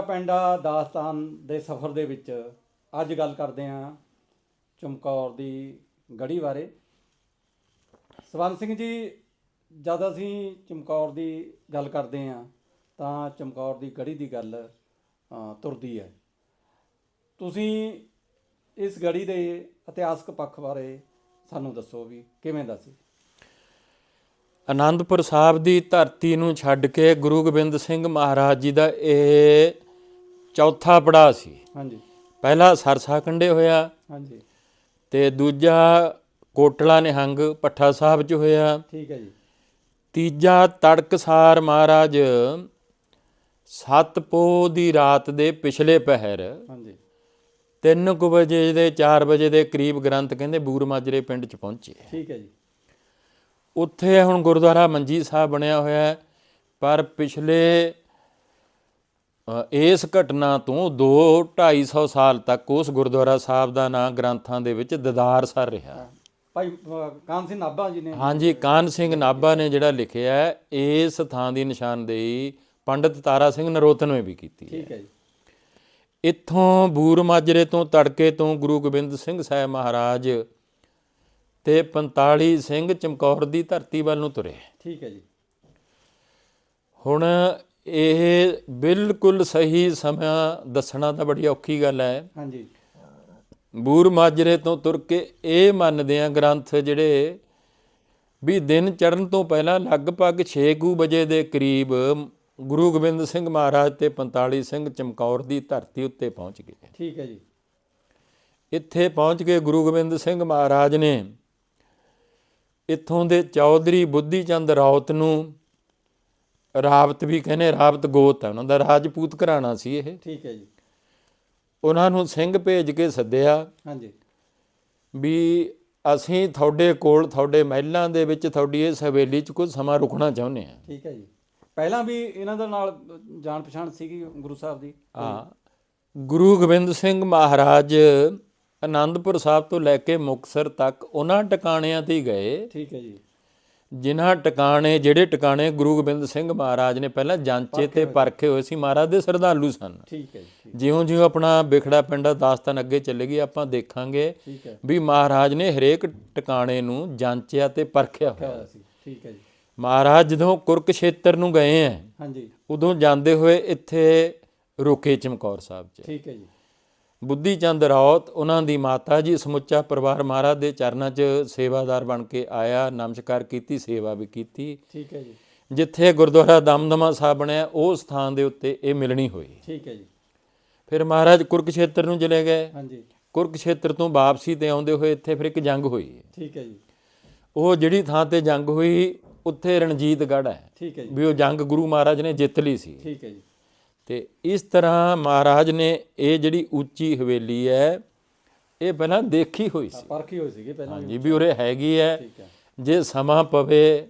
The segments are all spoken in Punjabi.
ਬਿਖੜਾ ਪੈਂਡਾ ਦਾਸਤਾਨ ਦੇ ਸਫ਼ਰ ਦੇ ਵਿੱਚ ਅੱਜ ਗੱਲ ਕਰਦੇ ਹਾਂ ਚਮਕੌਰ ਦੀ ਗੜੀ ਬਾਰੇ। ਸਵਰਨ ਸਿੰਘ ਜੀ, ਜਦ ਅਸੀਂ ਚਮਕੌਰ ਦੀ ਗੱਲ ਕਰਦੇ ਹਾਂ ਤਾਂ ਚਮਕੌਰ ਦੀ ਗੜੀ ਦੀ ਗੱਲ ਤੁਰਦੀ ਹੈ। ਤੁਸੀਂ ਇਸ ਗੜੀ ਦੇ ਇਤਿਹਾਸਕ ਪੱਖ ਬਾਰੇ ਸਾਨੂੰ ਦੱਸੋ ਵੀ ਕਿਵੇਂ ਦਾ ਸੀ? ਆਨੰਦਪੁਰ ਸਾਹਿਬ ਦੀ ਧਰਤੀ ਨੂੰ ਛੱਡ ਕੇ ਗੁਰੂ ਗੋਬਿੰਦ ਸਿੰਘ ਮਹਾਰਾਜ ਜੀ ਦਾ ਇਹ ਚੌਥਾ ਪੜਾਅ ਸੀ। ਹਾਂਜੀ। ਪਹਿਲਾ ਸਰਸਾ ਕੰਡੇ ਹੋਇਆ। ਹਾਂਜੀ। ਤੇ ਦੂਜਾ ਕੋਟਲਾ ਨਿਹੰਗ ਪੱਠਾ ਸਾਹਿਬ 'ਚ ਹੋਇਆ। ਠੀਕ ਹੈ ਜੀ। ਤੀਜਾ ਤੜਕਸਾਰ ਮਹਾਰਾਜ ਸਤਪੋ ਦੀ ਰਾਤ ਦੇ ਪਿਛਲੇ ਪਹਿਰ। ਹਾਂਜੀ। 3 ਵਜੇ ਦੇ 4 ਵਜੇ ਦੇ ਕਰੀਬ ਗ੍ਰੰਥ ਕਹਿੰਦੇ ਬੂਰ ਮਾਜਰੇ ਪਿੰਡ 'ਚ ਪਹੁੰਚੇ। ਠੀਕ ਹੈ ਜੀ। ਉੱਥੇ ਹੁਣ ਗੁਰਦੁਆਰਾ ਮੰਜੀ ਸਾਹਿਬ ਬਣਿਆ ਹੋਇਆ ਹੈ। ਪਰ ਪਿਛਲੇ ਇਸ ਘਟਨਾ ਤੋਂ 2 250 ਸਾਲ ਤੱਕ ਉਸ ਗੁਰਦੁਆਰਾ ਸਾਹਿਬ ਦਾ ਨਾਂ ਗ੍ਰੰਥਾਂ ਦੇ ਵਿੱਚ ਦਦਾਰ ਸਰ ਰਿਹਾ। ਭਾਈ ਕਾਨ ਸਿੰਘ ਨਾਭਾ ਜੀ ਨੇ। ਹਾਂਜੀ ਕਾਨ ਸਿੰਘ ਨਾਭਾ ਨੇ ਜਿਹੜਾ ਲਿਖਿਆ ਇਸ ਥਾਂ ਦੀ ਨਿਸ਼ਾਨਦੇਹੀ ਪੰਡਿਤ ਤਾਰਾ ਸਿੰਘ ਨਰੋਤਨ ਨੇ ਵੀ ਕੀਤੀ ਹੈ। ਠੀਕ ਹੈ ਜੀ। ਇੱਥੋਂ ਬੂਰ ਮਾਜਰੇ ਤੋਂ ਤੜਕੇ ਤੋਂ ਗੁਰੂ ਗੋਬਿੰਦ ਸਿੰਘ ਸਾਹਿਬ ਮਹਾਰਾਜ ਤੇ 45 ਸਿੰਘ ਚਮਕੌਰ ਦੀ ਧਰਤੀ ਵੱਲ ਨੂੰ ਤੁਰੇ। ਠੀਕ ਹੈ ਜੀ। ਹੁਣ ਇਹ ਬਿਲਕੁਲ ਸਹੀ ਸਮਾਂ ਦੱਸਣਾ ਤਾਂ ਬੜੀ ਔਖੀ ਗੱਲ ਹੈ। ਹਾਂਜੀ। ਬੂਰ ਮਾਜਰੇ ਤੋਂ ਤੁਰ ਕੇ ਇਹ ਮੰਨਦੇ ਆ ਗ੍ਰੰਥ ਜਿਹੜੇ ਵੀ ਦਿਨ ਚੜਨ ਤੋਂ ਪਹਿਲਾਂ ਲਗਭਗ 6 ਵਜੇ ਦੇ ਕਰੀਬ ਗੁਰੂ ਗੋਬਿੰਦ ਸਿੰਘ ਮਹਾਰਾਜ ਤੇ 45 ਸਿੰਘ ਚਮਕੌਰ ਦੀ ਧਰਤੀ ਉੱਤੇ ਪਹੁੰਚ ਗਏ। ਠੀਕ ਹੈ ਜੀ। ਇੱਥੇ ਪਹੁੰਚ ਕੇ ਗੁਰੂ ਗੋਬਿੰਦ ਸਿੰਘ ਮਹਾਰਾਜ ਨੇ ਇੱਥੋਂ ਦੇ ਚੌਧਰੀ ਬੁੱਧੀ ਚੰਦ ਰਾਉਤ ਨੂੰ ਰਾਵਤ ਵੀ ਕਹਿੰਦੇ ਰਾਵਤ ਗੋਤ ਹੈ ਉਹਨਾਂ ਦਾ ਰਾਜਪੂਤ ਘਰਾਣਾ ਸੀ ਇਹ। ਠੀਕ ਹੈ ਜੀ। ਉਹਨਾਂ ਨੂੰ ਸਿੰਘ ਭੇਜ ਕੇ ਸੱਦਿਆ ਹਾਂਜੀ। ਵੀ ਅਸੀਂ ਤੁਹਾਡੇ ਕੋਲ ਤੁਹਾਡੇ ਮਹਿਲਾਂ ਦੇ ਵਿੱਚ ਤੁਹਾਡੀ ਇਸ ਹਵੇਲੀ 'ਚ ਕੁਝ ਸਮਾਂ ਰੁਕਣਾ ਚਾਹੁੰਦੇ ਹਾਂ। ਠੀਕ ਹੈ ਜੀ। ਪਹਿਲਾਂ ਵੀ ਇਹਨਾਂ ਦੇ ਨਾਲ ਜਾਣ ਪਛਾਣ ਸੀਗੀ ਗੁਰੂ ਸਾਹਿਬ ਦੀ? ਹਾਂ। ਗੁਰੂ ਗੋਬਿੰਦ ਸਿੰਘ ਮਹਾਰਾਜ ਆਨੰਦਪੁਰ ਸਾਹਿਬ ਤੋਂ ਲੈ ਕੇ ਮੁਕਤਸਰ ਤੱਕ ਉਹਨਾਂ ਟਿਕਾਣਿਆਂ ਤੇ ਹੀ ਗਏ। ਠੀਕ ਹੈ ਜੀ। ਜਿਨ੍ਹਾਂ ਟਿਕਾਣੇ ਜਿਹੜੇ ਟਿਕਾਣੇ ਗੁਰੂ ਗੋਬਿੰਦ ਸਿੰਘ ਮਹਾਰਾਜ ਨੇ ਪਹਿਲਾਂ ਜਾਂਚੇ ਤੇ ਪਰਖੇ ਹੋਏ ਸੀ ਮਹਾਰਾਜ ਦੇ ਸਰਧਾਲੂ ਸਨ। ਠੀਕ ਹੈ ਜੀ ਜਿਉਂ ਜਿਉਂ ਆਪਣਾ ਬਿਖੜਾ ਪਿੰਡਾ ਦਾਸਤਾਨ ਅੱਗੇ ਚੱਲੇਗੀ ਆਪਾਂ ਦੇਖਾਂਗੇ ਵੀ ਮਹਾਰਾਜ ਨੇ ਹਰੇਕ ਟਿਕਾਣੇ ਨੂੰ ਜਾਂਚਿਆ ਤੇ ਪਰਖਿਆ ਹੋਇਆ। ਹੋਇਆ ਸੀ ਠੀਕ ਹੈ ਜੀ। ਮਹਾਰਾਜ ਜਦੋਂ ਕੁਰਕਸ਼ੇਤਰ ਨੂੰ ਗਏ ਆ ਹਾਂਜੀ। ਉਦੋਂ ਜਾਂਦੇ ਹੋਏ ਇੱਥੇ ਰੁਕੇ ਚਮਕੌਰ ਸਾਹਿਬ 'ਚ ਠੀਕ ਹੈ ਜੀ। ਬੁੱਧੀ ਚੰਦ ਰਾਉਤ ਉਹਨਾਂ ਦੀ ਮਾਤਾ ਜੀ ਸਮੁੱਚਾ ਪਰਿਵਾਰ ਮਹਾਰਾਜ ਦੇ ਚਰਨਾਂ 'ਚ ਸੇਵਾਦਾਰ ਬਣ ਕੇ ਆਇਆ ਨਮਸਕਾਰ ਕੀਤੀ ਸੇਵਾ ਵੀ ਕੀਤੀ। ਠੀਕ ਹੈ ਜੀ। ਜਿੱਥੇ ਗੁਰਦੁਆਰਾ ਦਮਦਮਾ ਸਾਹਿਬ ਬਣਿਆ ਉਹ ਸਥਾਨ ਦੇ ਉੱਤੇ ਇਹ ਮਿਲਣੀ ਹੋਈ। ਠੀਕ ਹੈ ਜੀ। ਫਿਰ ਮਹਾਰਾਜ ਕੁਰਕਸ਼ੇਤਰ ਨੂੰ ਚਲੇ ਗਏ। ਹਾਂਜੀ। ਕੁਰਕਸ਼ੇਤਰ ਤੋਂ ਵਾਪਸੀ ਤੇ ਆਉਂਦੇ ਹੋਏ ਇੱਥੇ ਫਿਰ ਇੱਕ ਜੰਗ ਹੋਈ। ਠੀਕ ਹੈ ਜੀ। ਉਹ ਜਿਹੜੀ ਥਾਂ ਤੇ ਜੰਗ ਹੋਈ ਉੱਥੇ ਰਣਜੀਤਗੜ੍ਹ ਹੈ। ਠੀਕ ਹੈ ਜੀ। ਵੀ ਉਹ ਜੰਗ ਗੁਰੂ ਮਹਾਰਾਜ ਨੇ ਜਿੱਤ ਲਈ ਸੀ। ਠੀਕ ਹੈ ਜੀ। ਤੇ ਇਸ ਤਰ੍ਹਾਂ ਮਹਾਰਾਜ ਨੇ ਇਹ ਜਿਹੜੀ ਉੱਚੀ ਹਵੇਲੀ ਹੈ ਇਹ ਪਹਿਲਾਂ ਦੇਖੀ ਹੋਈ ਸੀ। ਪਰਖੀ ਹੋਈ ਸੀਗੀ ਪਹਿਲਾਂ। ਹਾਂਜੀ ਵੀ ਉਰੇ ਹੈਗੀ ਹੈ। ਹੈ। ਜੇ ਸਮਾਂ ਪਵੇ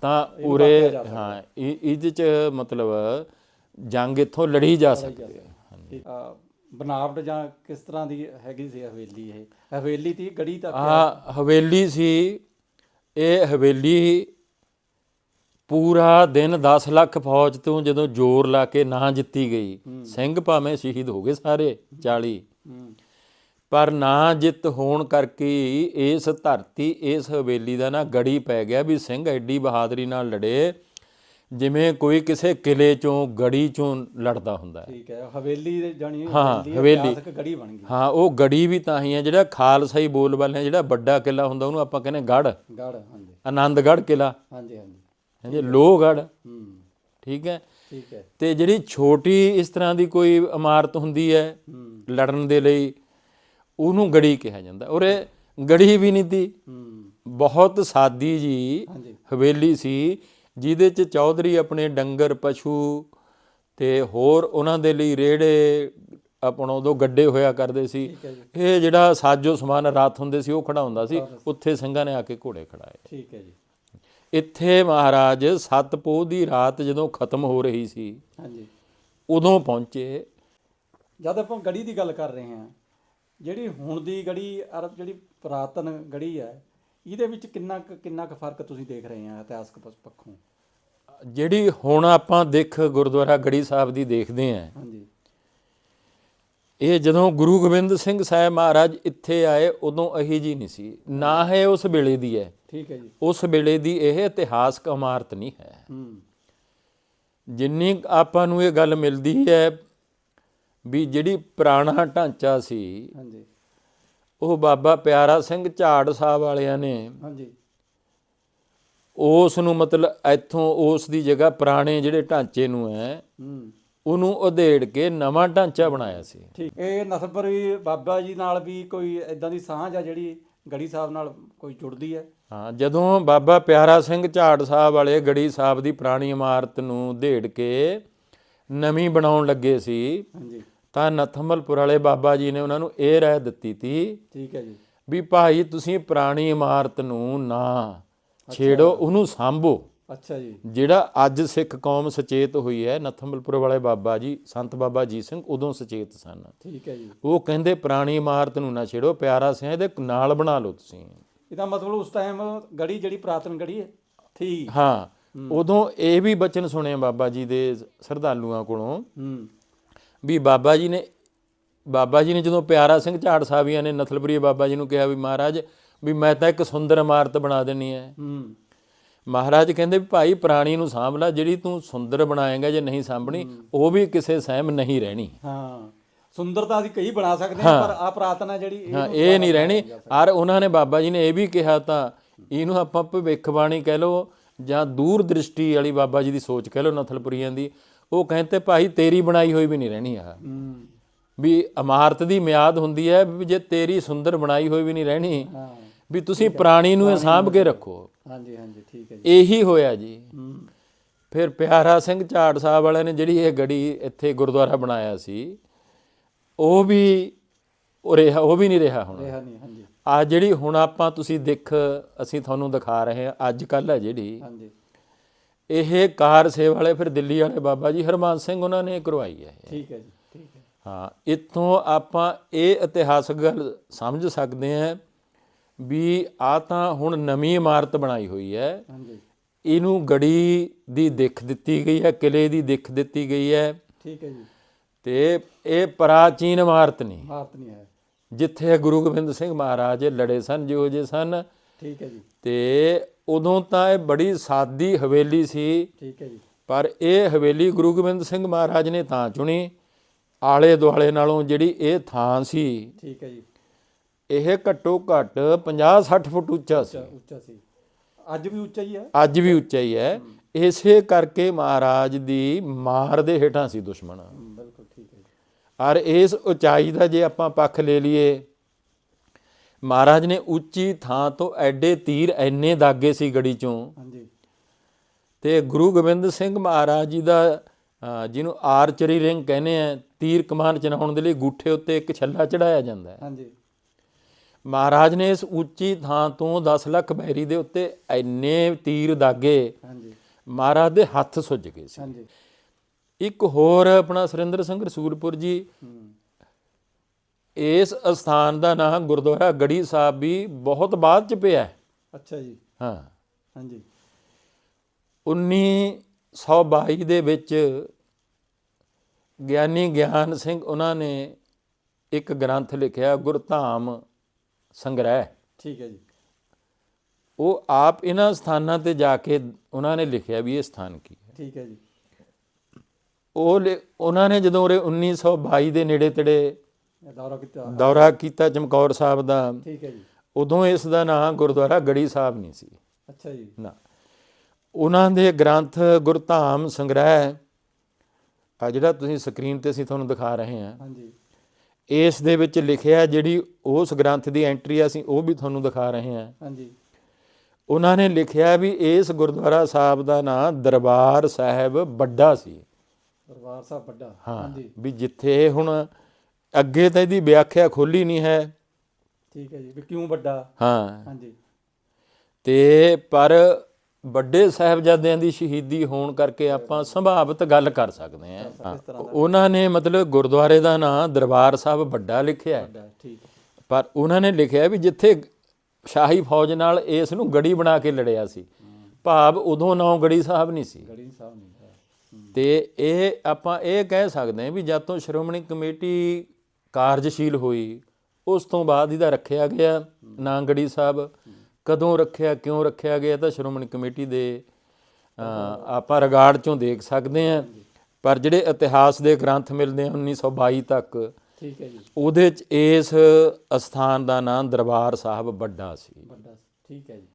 ਤਾਂ ਉਰੇ ਹਾਂ ਇਹ ਇਹਦੇ ਚ ਮਤਲਬ ਜੰਗ ਇੱਥੋਂ ਲੜੀ ਜਾ ਸਕਦੀ ਹੈ। ਬਨਾਵਟ ਜਾਂ ਕਿਸ ਤਰ੍ਹਾਂ ਦੀ ਹੈਗੀ ਸੀ ਹਵੇਲੀ ਇਹ? ਹਵੇਲੀ ਤੀ ਗੜੀ ਤੱਕ? ਆ ਹਵੇਲੀ ਸੀ। ਇਹ ਹਵੇਲੀ ਪੂਰਾ ਦਿਨ 10 ਲੱਖ ਫੌਜ ਤੋਂ ਜਦੋਂ ਜ਼ੋਰ ਲਾ ਕੇ ਨਾ ਜਿੱਤੀ ਗਈ ਸਿੰਘ ਭਾਵੇਂ ਸ਼ਹੀਦ ਹੋ ਗਏ ਸਾਰੇ 40 ਹੂੰ ਪਰ ਨਾ ਜਿੱਤ ਹੋਣ ਕਰਕੇ ਇਸ ਧਰਤੀ ਇਸ ਹਵੇਲੀ ਦਾ ਨਾ ਗੜੀ ਪੈ ਗਿਆ ਵੀ ਸਿੰਘ ਐਡੀ ਬਹਾਦਰੀ ਨਾਲ ਲੜੇ ਜਿਵੇਂ ਕੋਈ ਕਿਸੇ ਕਿਲੇ ਚੋਂ ਗੜੀ ਚੋਂ ਲੜਦਾ ਹੁੰਦਾ ਹੈ। ਠੀਕ ਹੈ ਹਵੇਲੀ ਦੇ ਜਾਣੀ ਹਾਂ, ਹਵੇਲੀ ਗੜੀ ਬਣ ਗਈ। ਹਾਂ ਉਹ ਗੜੀ ਵੀ ਤਾਂ ਹੀ ਹੈ ਜਿਹੜਾ ਖਾਲਸਾਈ ਬੋਲਬਾਲੇ ਹੈ, ਜਿਹੜਾ ਵੱਡਾ ਕਿਲਾ ਹੁੰਦਾ ਉਹਨੂੰ ਆਪਾਂ ਕਹਿੰਦੇ ਗੜ ਗੜ ਹਾਂਜੀ। ਆਨੰਦਗੜ੍ਹ ਕਿਲਾ। ਹਾਂਜੀ ਹਾਂਜੀ। ਹਾਂਜੀ ਲੋਹਗੜ੍ਹ। ਹੂੰ। ਠੀਕ ਹੈ। ਠੀਕ ਹੈ। ਤੇ ਜਿਹੜੀ ਛੋਟੀ ਇਸ ਤਰ੍ਹਾਂ ਦੀ ਕੋਈ ਇਮਾਰਤ ਹੁੰਦੀ ਹੈ ਲੜਨ ਦੇ ਲਈ ਉਹਨੂੰ ਗੜੀ ਕਿਹਾ ਜਾਂਦਾ। ਔਰ ਇਹ ਗੜੀ ਵੀ ਨਹੀਂ ਹੂੰ। ਬਹੁਤ ਸਾਦੀ ਜੀ ਹਵੇਲੀ ਸੀ ਜਿਹਦੇ ਚ ਚੌਧਰੀ ਆਪਣੇ ਡੰਗਰ ਪਸ਼ੂ ਤੇ ਹੋਰ ਉਹਨਾਂ ਦੇ ਲਈ ਰੇੜੇ ਆਪਣਾ ਉਦੋਂ ਗੱਡੇ ਹੋਇਆ ਕਰਦੇ ਸੀ। ਇਹ ਜਿਹੜਾ ਸਾਜੋ ਸਮਾਨ ਰਾਤ ਹੁੰਦੇ ਸੀ ਉਹ ਖੜਾਉਂਦਾ ਸੀ। ਉੱਥੇ ਸਿੰਘਾਂ ਨੇ ਆ ਕੇ ਘੋੜੇ ਖੜਾਏ। ਠੀਕ ਹੈ ਜੀ। ਇੱਥੇ ਮਹਾਰਾਜ ਸਤਪੋਹ ਦੀ ਰਾਤ ਜਦੋਂ ਖਤਮ ਹੋ ਰਹੀ ਸੀ ਹਾਂਜੀ। ਉਦੋਂ ਪਹੁੰਚੇ। ਜਦ ਆਪਾਂ ਗੜੀ ਦੀ ਗੱਲ ਕਰ ਰਹੇ ਹਾਂ ਜਿਹੜੀ ਹੁਣ ਦੀ ਗੜੀ ਅਰ ਜਿਹੜੀ ਪੁਰਾਤਨ ਗੜੀ ਹੈ ਇਹਦੇ ਵਿੱਚ ਕਿੰਨਾ ਕਿੰਨਾ ਕੁ ਫ਼ਰਕ ਤੁਸੀਂ ਦੇਖ ਰਹੇ ਆ ਇਤਿਹਾਸਕ ਪੱਖੋਂ? ਜਿਹੜੀ ਹੁਣ ਆਪਾਂ ਦੇਖ ਗੁਰਦੁਆਰਾ ਗੜੀ ਸਾਹਿਬ ਦੀ ਦੇਖਦੇ ਆਂ ਹਾਂਜੀ। ਇਹ ਜਦੋਂ ਗੁਰੂ ਗੋਬਿੰਦ ਸਿੰਘ ਸਾਹਿਬ ਮਹਾਰਾਜ ਇੱਥੇ ਆਏ ਉਦੋਂ ਇਹੀ ਜੀ ਨਹੀਂ ਸੀ। ਨਾ ਹੈ ਉਸ ਵੇਲੇ ਦੀ ਹੈ ਠੀਕ ਹੈ ਜੀ। ਉਸ ਵੇਲੇ ਦੀ ਇਹ ਇਤਿਹਾਸਕ ਇਮਾਰਤ ਨਹੀਂ ਹੈ। ਹੂੰ। ਜਿੰਨੀ ਆਪਾਂ ਨੂੰ ਇਹ ਗੱਲ ਮਿਲਦੀ ਹੈ ਵੀ ਜਿਹੜੀ ਪੁਰਾਣਾ ਢਾਂਚਾ ਸੀ ਹਾਂਜੀ। ਉਹ ਬਾਬਾ ਪਿਆਰਾ ਸਿੰਘ ਝਾੜ ਸਾਹਿਬ ਵਾਲਿਆਂ ਨੇ ਹਾਂਜੀ। ਉਸ ਨੂੰ ਮਤਲਬ ਇੱਥੋਂ ਉਸ ਦੀ ਜਗ੍ਹਾ ਪੁਰਾਣੇ ਜਿਹੜੇ ਢਾਂਚੇ ਨੂੰ ਹੈ ਹੂੰ। ਉਹਨੂੰ ਉਧੇੜ ਕੇ ਨਵਾਂ ਢਾਂਚਾ ਬਣਾਇਆ ਸੀ। ਠੀਕ। ਇਹ ਨਸਲਪੁਰੀ ਬਾਬਾ ਜੀ ਨਾਲ ਵੀ ਕੋਈ ਇਦਾਂ ਦੀ ਸਾਂਝ ਆ ਜਿਹੜੀ ਗੜੀ ਸਾਹਿਬ ਨਾਲ ਕੋਈ ਜੁੜਦੀ ਹੈ? ਹਾਂ ਜਦੋਂ ਬਾਬਾ ਪਿਆਰਾ ਸਿੰਘ ਝਾੜ ਸਾਹਿਬ ਵਾਲੇ ਗੜੀ ਸਾਹਿਬ ਦੀ ਪੁਰਾਣੀ ਇਮਾਰਤ ਨੂੰ ਢੇੜ ਕੇ ਨਵੀਂ ਬਣਾਉਣ ਲੱਗੇ ਸੀ ਹਾਂਜੀ। ਤਾਂ ਨਥਮਲਪੁਰ ਵਾਲੇ ਬਾਬਾ ਜੀ ਨੇ ਉਹਨਾਂ ਨੂੰ ਇਹ ਰਾਏ ਦਿੱਤੀ ਤੀ ਠੀਕ ਹੈ ਜੀ। ਵੀ ਭਾਈ ਤੁਸੀਂ ਪੁਰਾਣੀ ਇਮਾਰਤ ਨੂੰ ਨਾ ਛੇੜੋ ਉਹਨੂੰ ਸਾਂਭੋ। ਅੱਛਾ ਜੀ। ਜਿਹੜਾ ਅੱਜ ਸਿੱਖ ਕੌਮ ਸੁਚੇਤ ਹੋਈ ਹੈ ਨਥਮਲਪੁਰ ਵਾਲੇ ਬਾਬਾ ਜੀ ਸੰਤ ਬਾਬਾ ਜੀ ਸਿੰਘ ਉਦੋਂ ਸੁਚੇਤ ਸਨ। ਠੀਕ ਹੈ ਜੀ। ਉਹ ਕਹਿੰਦੇ ਪੁਰਾਣੀ ਇਮਾਰਤ ਨੂੰ ਨਾ ਛੇੜੋ ਪਿਆਰਾ ਸਿੰਘ ਇਹਦੇ ਨਾਲ ਬਣਾ ਲਓ ਤੁਸੀਂ। ਇਹਦਾ ਮਤਲਬ ਉਸ ਟਾਈਮ ਗੜੀ ਜਿਹੜੀ ਪ੍ਰਾਤਨ ਗੜੀ ਹੈ ਠੀਕ ਹਾਂ ਉਦੋਂ ਇਹ ਵੀ ਬਚਨ ਸੁਣੇ ਬਾਬਾ ਜੀ ਦੇ ਸ਼ਰਧਾਲੂਆਂ ਕੋਲੋਂ। ਹੂੰ। ਵੀ ਬਾਬਾ ਜੀ ਨੇ ਬਾਬਾ ਜੀ ਨੇ ਜਦੋਂ ਪਿਆਰਾ ਸਿੰਘ ਝਾੜ ਸਾਹਿਬੀਆਂ ਨੇ ਨਥਲਪੁਰੀ ਬਾਬਾ ਜੀ ਨੂੰ ਕਿਹਾ ਵੀ ਮਹਾਰਾਜ ਵੀ ਮੈਂ ਤਾਂ ਇੱਕ ਸੁੰਦਰ ਇਮਾਰਤ ਬਣਾ ਦੇਣੀ ਹੈ। ਹੂੰ। ਮਹਾਰਾਜ ਕਹਿੰਦੇ ਵੀ ਭਾਈ ਪੁਰਾਣੀ ਨੂੰ ਸਾਂਭ ਲੈ ਜਿਹੜੀ ਤੂੰ ਸੁੰਦਰ ਬਣਾਏਗਾ ਜੇ ਨਹੀਂ ਸਾਂਭਣੀ ਉਹ ਵੀ ਕਿਸੇ ਸਹਿਮ ਨਹੀਂ ਰਹਿਣੀ। ਹਾਂ ਸੁੰਦਰਤਾ ਅਸੀਂ ਕਈ ਬਣਾ ਸਕਦੇ ਹਾਂ ਪਰ ਆ ਪ੍ਰਾਤਨ ਹੈ ਜਿਹੜੀ ਹਾਂ ਇਹ ਨਹੀਂ ਰਹਿਣੀ। ਔਰ ਉਹਨਾਂ ਨੇ ਬਾਬਾ ਜੀ ਨੇ ਇਹ ਵੀ ਕਿਹਾ ਤਾਂ ਇਹਨੂੰ ਆਪਾਂ ਭਵਿੱਖਬਾਣੀ ਕਹਿ ਲਓ ਜਾਂ ਦੂਰ ਦ੍ਰਿਸ਼ਟੀ ਵਾਲੀ ਬਾਬਾ ਜੀ ਦੀ ਸੋਚ ਕਹਿ ਲਓ ਨਥਲਪੁਰੀਆਂ ਦੀ। ਉਹ ਕਹਿੰਦੇ ਭਾਈ ਤੇਰੀ ਬਣਾਈ ਹੋਈ ਵੀ ਨਹੀਂ ਰਹਿਣੀ ਆ ਵੀ ਇਮਾਰਤ ਦੀ ਮਿਆਦ ਹੁੰਦੀ ਹੈ ਜੇ ਤੇਰੀ ਸੁੰਦਰ ਬਣਾਈ ਹੋਈ ਵੀ ਨਹੀਂ ਰਹਿਣੀ ਹਾਂ। ਵੀ ਤੁਸੀਂ ਪੁਰਾਣੀ ਨੂੰ ਇਹ ਸਾਂਭ ਕੇ ਰੱਖੋ। ਹਾਂਜੀ ਹਾਂਜੀ ਠੀਕ ਹੈ ਜੀ। ਇਹੀ ਹੋਇਆ ਜੀ। ਫਿਰ ਪਿਆਰਾ ਸਿੰਘ ਝਾੜ ਸਾਹਿਬ ਵਾਲਿਆਂ ਨੇ ਜਿਹੜੀ ਇਹ ਗੜੀ ਇੱਥੇ ਗੁਰਦੁਆਰਾ ਬਣਾਇਆ ਸੀ ਉਹ ਵੀ ਉਹ ਰਿਹਾ ਉਹ ਵੀ ਨਹੀਂ ਰਿਹਾ ਹੁਣ। ਰਿਹਾ ਨਹੀਂ ਹਾਂਜੀ। ਆ ਜਿਹੜੀ ਹੁਣ ਆਪਾਂ ਤੁਸੀਂ ਦੇਖ ਅਸੀਂ ਤੁਹਾਨੂੰ ਦਿਖਾ ਰਹੇ ਹਾਂ ਅੱਜ ਕੱਲ ਹੈ ਜਿਹੜੀ। ਹਾਂਜੀ। ਇਹ ਕਾਰ ਸੇਵਾ ਵਾਲੇ ਫਿਰ ਦਿੱਲੀ ਵਾਲੇ ਬਾਬਾ ਜੀ ਹਰਮਾਨ ਸਿੰਘ ਉਹਨਾਂ ਨੇ ਕਰਵਾਈ ਹੈ ਠੀਕ ਹੈ ਜੀ ਠੀਕ ਹੈ। ਹਾਂ ਇੱਥੋਂ ਆਪਾਂ ਇਹ ਇਤਿਹਾਸਕ ਗੱਲ ਸਮਝ ਸਕਦੇ ਹਾਂ ਵੀ ਆ ਤਾਂ ਹੁਣ ਨਵੀਂ ਇਮਾਰਤ ਬਣਾਈ ਹੋਈ ਹੈ। ਹਾਂਜੀ। ਇਹਨੂੰ ਗੜੀ ਦੀ ਦਿੱਖ ਦਿੱਤੀ ਗਈ ਹੈ ਕਿਲੇ ਦੀ ਦਿੱਖ ਦਿੱਤੀ ਗਈ ਹੈ। ਠੀਕ ਹੈ ਜੀ। ਤੇ ਇਹ ਪ੍ਰਾਚੀਨ ਇਮਾਰਤ ਨਹੀਂ। ਭਾਰਤ ਨਹੀਂ ਹੈ। ਜਿੱਥੇ ਗੁਰੂ ਗੋਬਿੰਦ ਸਿੰਘ ਮਹਾਰਾਜ ਲੜੇ ਸਨ ਜਿਹੋ ਜਿਹੇ ਸਨ। ਠੀਕ ਹੈ ਜੀ। ਤੇ ਉਦੋਂ ਤਾਂ ਇਹ ਬੜੀ ਸਾਦੀ ਹਵੇਲੀ ਸੀ। ਠੀਕ ਹੈ ਜੀ। ਪਰ ਇਹ ਹਵੇਲੀ ਗੁਰੂ ਗੋਬਿੰਦ ਸਿੰਘ ਮਹਾਰਾਜ ਨੇ ਤਾਂ ਚੁਣੀ। ਆਲੇ ਦੁਆਲੇ ਨਾਲੋਂ ਜਿਹੜੀ ਇਹ ਥਾਂ ਸੀ ਠੀਕ ਹੈ ਜੀ। ਇਹ ਘੱਟੋ ਘੱਟ 50 60 ਫੁੱਟ ਉੱਚਾ ਸੀ। ਉੱਚਾ ਸੀ। ਅੱਜ ਵੀ ਉੱਚਾ ਹੀ ਹੈ? ਅੱਜ ਵੀ ਉੱਚਾ ਹੀ ਹੈ। ਇਸੇ ਕਰਕੇ ਮਹਾਰਾਜ ਦੀ ਮਾਰ ਦੇ ਹੇਠਾਂ ਸੀ ਦੁਸ਼ਮਣ। ਬਿਲਕੁਲ ਠੀਕ ਹੈ ਔਰ ਇਸ ਉਚਾਈ ਦਾ ਜੇ ਆਪਾਂ ਪੱਖ ਲੈ ਲਈਏ ਮਹਾਰਾਜ ਨੇ ਉੱਚੀ ਥਾਂ ਤੋਂ ਐਡੇ ਤੀਰ ਐਨੇ ਦਾਗੇ ਸੀ ਗੜੀ ਚੋਂ। ਹਾਂਜੀ। ਤੇ ਗੁਰੂ ਗੋਬਿੰਦ ਸਿੰਘ ਮਹਾਰਾਜ ਜੀ ਦਾ ਜਿਹਨੂੰ ਆਰਚਰੀ ਰਿੰਗ ਕਹਿੰਦੇ ਆ ਤੀਰ ਕਮਾਨ ਚਲਾਉਣ ਦੇ ਲਈ ਗੁੱਠੇ ਉੱਤੇ ਇੱਕ ਛੱਲਾ ਚੜਾਇਆ ਜਾਂਦਾ ਹੈ। ਹਾਂਜੀ। ਮਹਾਰਾਜ ਨੇ ਇਸ ਉੱਚੀ ਥਾਂ ਤੋਂ 10 ਲੱਖ ਬੈਰੀ ਦੇ ਉੱਤੇ ਐਨੇ ਤੀਰ ਦਾਗੇ। ਹਾਂਜੀ। ਮਹਾਰਾਜ ਦੇ ਹੱਥ ਸੁੱਜ ਗਏ ਸੀ। ਹਾਂਜੀ। ਇੱਕ ਹੋਰ ਆਪਣਾ ਸੁਰਿੰਦਰ ਸਿੰਘ ਰਸੂਲਪੁਰ ਜੀ। ਇਸ ਅਸਥਾਨ ਦਾ ਨਾਮ ਗੁਰਦੁਆਰਾ ਗੜੀ ਸਾਹਿਬ ਵੀ ਬਹੁਤ ਬਾਅਦ ਚ ਪਿਆ। ਹੈ। ਅੱਛਾ ਜੀ। ਹਾਂ। ਹਾਂਜੀ। 1922 ਦੇ ਵਿੱਚ ਗਿਆਨੀ ਗਿਆਨ ਸਿੰਘ ਉਹਨਾਂ ਨੇ ਇੱਕ ਗ੍ਰੰਥ ਲਿਖਿਆ ਗੁਰਧਾਮ। ਸੰਗ੍ਰਹਿ ਠੀਕ ਹੈ ਜੀ। ਉਹ ਆਪ ਇਹਨਾਂ ਸਥਾਨਾਂ ਤੇ ਜਾ ਕੇ ਉਹਨਾਂ ਨੇ ਲਿਖਿਆ ਵੀ ਇਹ ਸਥਾਨ ਕੀ ਹੈ। ਠੀਕ ਹੈ ਜੀ। ਉਹ ਉਹਨਾਂ ਨੇ ਜਦੋਂ ਉਰੇ 1922 ਦੇ ਨੇੜੇ ਤੇੜੇ ਦੌਰਾ ਕੀਤਾ। ਦੌਰਾ ਕੀਤਾ ਚਮਕੌਰ ਸਾਹਿਬ ਦਾ ਠੀਕ ਹੈ ਜੀ। ਉਦੋਂ ਇਸ ਦਾ ਨਾਮ ਗੁਰਦੁਆਰਾ ਗੜੀ ਸਾਹਿਬ ਨਹੀਂ ਸੀ। ਅੱਛਾ ਜੀ। ਨਾ। ਉਹਨਾਂ ਦੇ ਗ੍ਰੰਥ ਗੁਰਧਾਮ ਸੰਗ੍ਰਹਿ ਆ ਜਿਹੜਾ ਤੁਸੀਂ ਸਕਰੀਨ ਤੇ ਅਸੀਂ ਤੁਹਾਨੂੰ ਦਿਖਾ ਰਹੇ ਹਾਂ। ਹਾਂਜੀ। ਇਸ ਦੇ ਵਿੱਚ ਲਿਖਿਆ ਜਿਹੜੀ ਉਸ ਗ੍ਰੰਥ ਦੀ ਐਂਟਰੀ ਅਸੀਂ ਉਹ ਵੀ ਤੁਹਾਨੂੰ ਦਿਖਾ ਰਹੇ ਹਾਂ। ਹਾਂਜੀ। ਉਹਨਾਂ ਨੇ ਲਿਖਿਆ ਵੀ ਇਸ ਗੁਰਦੁਆਰਾ ਸਾਹਿਬ ਦਾ ਨਾਮ ਦਰਬਾਰ ਸਾਹਿਬ ਵੱਡਾ ਸੀ। ਦਰਬਾਰ ਸਾਹਿਬ ਵੱਡਾ ਹਾਂਜੀ। ਵੀ ਜਿੱਥੇ ਹੁਣ ਅੱਗੇ ਤਾਂ ਇਹਦੀ ਵਿਆਖਿਆ ਖੋਲੀ ਨਹੀਂ ਹੈ। ਠੀਕ ਹੈ ਜੀ ਵੀ ਕਿਉਂ ਵੱਡਾ? ਹਾਂ। ਹਾਂਜੀ। ਤੇ ਪਰ ਵੱਡੇ ਸਾਹਿਬਜ਼ਾਦਿਆਂ ਦੀ ਸ਼ਹੀਦੀ ਹੋਣ ਕਰਕੇ ਆਪਾਂ ਸੰਭਾਵਿਤ ਗੱਲ ਕਰ ਸਕਦੇ ਹਾਂ। ਹਾਂ। ਉਹਨਾਂ ਨੇ ਮਤਲਬ ਗੁਰਦੁਆਰੇ ਦਾ ਨਾਮ ਦਰਬਾਰ ਸਾਹਿਬ ਵੱਡਾ ਲਿਖਿਆ। ਪਰ ਉਹਨਾਂ ਨੇ ਲਿਖਿਆ ਵੀ ਜਿੱਥੇ ਸ਼ਾਹੀ ਫੌਜ ਨਾਲ ਇਸ ਨੂੰ ਗੜੀ ਬਣਾ ਕੇ ਲੜਿਆ ਸੀ ਭਾਵ ਉਦੋਂ ਨਾਮ ਗੜੀ ਸਾਹਿਬ ਨਹੀਂ ਸੀ। ਗੜੀ ਸਾਹਿਬ ਨਹੀਂ ਹੈ। ਤੇ ਇਹ ਆਪਾਂ ਇਹ ਕਹਿ ਸਕਦੇ ਹਾਂ ਵੀ ਜਦ ਤੋਂ ਸ਼੍ਰੋਮਣੀ ਕਮੇਟੀ ਕਾਰਜਸ਼ੀਲ ਹੋਈ ਉਸ ਤੋਂ ਬਾਅਦ ਇਹਦਾ ਰੱਖਿਆ ਗਿਆ ਨਾਂਗੜੀ ਸਾਹਿਬ। ਕਦੋਂ ਰੱਖਿਆ ਕਿਉਂ ਰੱਖਿਆ ਗਿਆ ਤਾਂ ਸ਼੍ਰੋਮਣੀ ਕਮੇਟੀ ਦੇ ਆਪਾਂ ਰਿਗਾਰਡ ਚੋਂ ਦੇਖ ਸਕਦੇ ਹਾਂ। ਪਰ ਜਿਹੜੇ ਇਤਿਹਾਸ ਦੇ ਗ੍ਰੰਥ ਮਿਲਦੇ ਆ 1922 ਤੱਕ ਠੀਕ ਹੈ ਜੀ। ਉਹਦੇ ਚ ਇਸ ਅਸਥਾਨ ਦਾ ਨਾਮ ਦਰਬਾਰ ਸਾਹਿਬ ਵੱਡਾ ਸੀ। ਵੱਡਾ ਠੀਕ ਹੈ ਜੀ।